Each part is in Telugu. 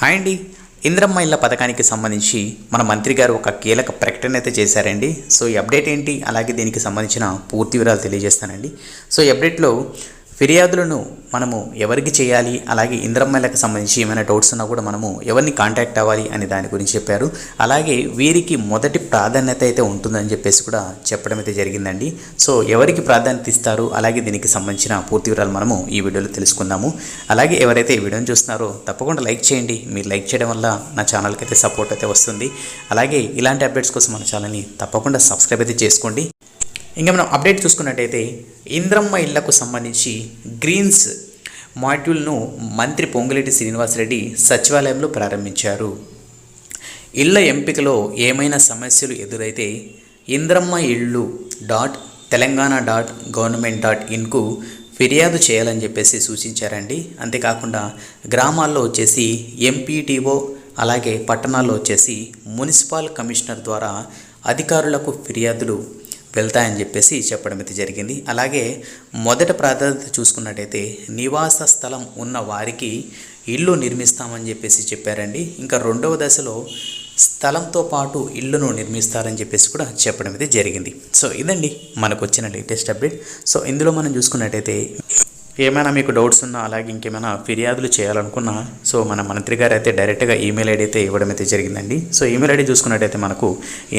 హాయ్ అండి ఇంద్రమ్మ ఇళ్ళ పథకానికి సంబంధించి మన మంత్రి గారు ఒక కీలక ప్రకటన అయితే చేశారండి. సో ఈ అప్డేట్ ఏంటి? అలాగే దీనికి సంబంధించిన పూర్తి వివరాలు తెలియజేస్తానండి. సో ఈ అప్డేట్లో ఫిర్యాదులను మనము ఎవరికి చేయాలి? అలాగే ఇంద్రమ్మలకు సంబంధించి ఏమైనా డౌట్స్ ఉన్నా కూడా మనము ఎవరిని కాంటాక్ట్ అవ్వాలి అనే దాని గురించి చెప్పారు. అలాగే వీరికి మొదటి ప్రాధాన్యత అయితే ఉంటుందని చెప్పేసి కూడా చెప్పడం అయితే జరిగిందండి. సో ఎవరికి ప్రాధాన్యత ఇస్తారు? అలాగే దీనికి సంబంధించిన పూర్తి వివరాలు మనము ఈ వీడియోలో తెలుసుకుందాము. అలాగే ఎవరైతే ఈ వీడియోని చూస్తున్నారో తప్పకుండా లైక్ చేయండి. మీరు లైక్ చేయడం వల్ల నా ఛానల్కి అయితే సపోర్ట్ అయితే వస్తుంది. అలాగే ఇలాంటి అప్డేట్స్ కోసం మన ఛానల్ని తప్పకుండా సబ్స్క్రైబ్ అయితే చేసుకోండి. ఇంకా మనం అప్డేట్ చూసుకున్నట్టయితే ఇంద్రమ్మ ఇళ్ళకు సంబంధించి గ్రీన్స్ మాడ్యూల్ను మంత్రి పొంగులేటి శ్రీనివాసరెడ్డి సచివాలయంలో ప్రారంభించారు. ఇళ్ళ ఎంపికలో ఏమైనా సమస్యలు ఎదురైతే ఇంద్రమ్మ ఇళ్ళు dot Telangana dot government dot ఇన్కు ఫిర్యాదు చేయాలని చెప్పేసి సూచించారండి. అంతేకాకుండా గ్రామాల్లో వచ్చేసి ఎంపీటీఓ అలాగే పట్టణాల్లో వచ్చేసి మున్సిపల్ కమిషనర్ ద్వారా అధికారులకు ఫిర్యాదులు వెళ్తాయని చెప్పేసి చెప్పడం అయితే జరిగింది. అలాగే మొదట ప్రాధాన్యత చూసుకున్నట్టయితే నివాస స్థలం ఉన్న వారికి ఇల్లు నిర్మిస్తామని చెప్పేసి చెప్పారండి. ఇంకా రెండవ దశలో స్థలంతో పాటు ఇల్లును నిర్మిస్తారని చెప్పేసి కూడా చెప్పడం అయితే జరిగింది. సో ఇదండి మనకు వచ్చిన లేటెస్ట్ అప్డేట్. సో ఇందులో మనం చూసుకున్నట్టయితే ఏమైనా మీకు డౌట్స్ ఉన్నా అలాగే ఇంకేమైనా ఫిర్యాదులు చేయాలనుకున్నా సో మన మంత్రి గారు అయితే డైరెక్ట్గా ఈమెయిల్ ఐడి అయితే ఇవ్వడం అయితే జరిగిందండి. సో ఈమెయిల్ ఐడి చూసుకున్నట్టయితే మనకు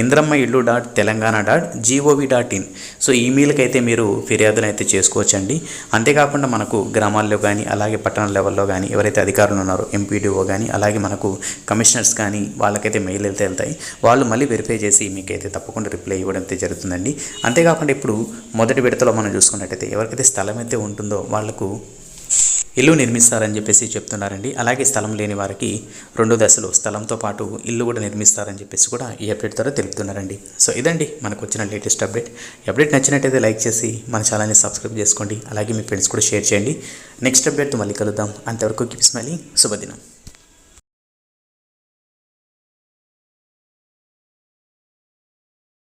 ఇంద్రమ్మ ఇల్లు dot Telangana dot GOV dot in. So ఈమెయిల్కి అయితే మీరు ఫిర్యాదులు అయితే చేసుకోవచ్చండి. అంతేకాకుండా మనకు గ్రామాల్లో కానీ అలాగే పట్టణ లెవెల్లో కానీ ఎవరైతే అధికారులు ఉన్నారో ఎంపీడీఓ కానీ అలాగే మనకు కమిషనర్స్ కానీ వాళ్ళకైతే మెయిల్ అయితే వెళ్తాయి. వాళ్ళు మళ్ళీ వెరిఫై చేసి మీకైతే తప్పకుండా రిప్లై ఇవ్వడం అయితే జరుగుతుందండి. అంతేకాకుండా ఇప్పుడు మొదటి విడతలో మనం చూసుకున్నట్టయితే ఎవరికైతే స్థలం అయితే ఉంటుందో వాళ్ళకు ఇల్లు నిర్మిస్తారని చెప్పేసి చెప్తున్నారండి. అలాగే స్థలం లేని వారికి రెండు దశలు స్థలంతో పాటు ఇల్లు కూడా నిర్మిస్తారని చెప్పేసి కూడా ఈ అప్డేట్ ద్వారా తెలుపుతున్నారండి. సో ఇదండి మనకు వచ్చిన లేటెస్ట్ అప్డేట్. ఈ అప్డేట్ నచ్చినట్టయితే లైక్ చేసి మన ఛానల్ని సబ్స్క్రైబ్ చేసుకోండి. అలాగే మీ ఫ్రెండ్స్ కూడా షేర్ చేయండి. నెక్స్ట్ అప్డేట్ మళ్ళీ కలుద్దాం. అంతవరకు కీప్ స్మైలింగ్. శుభదినం.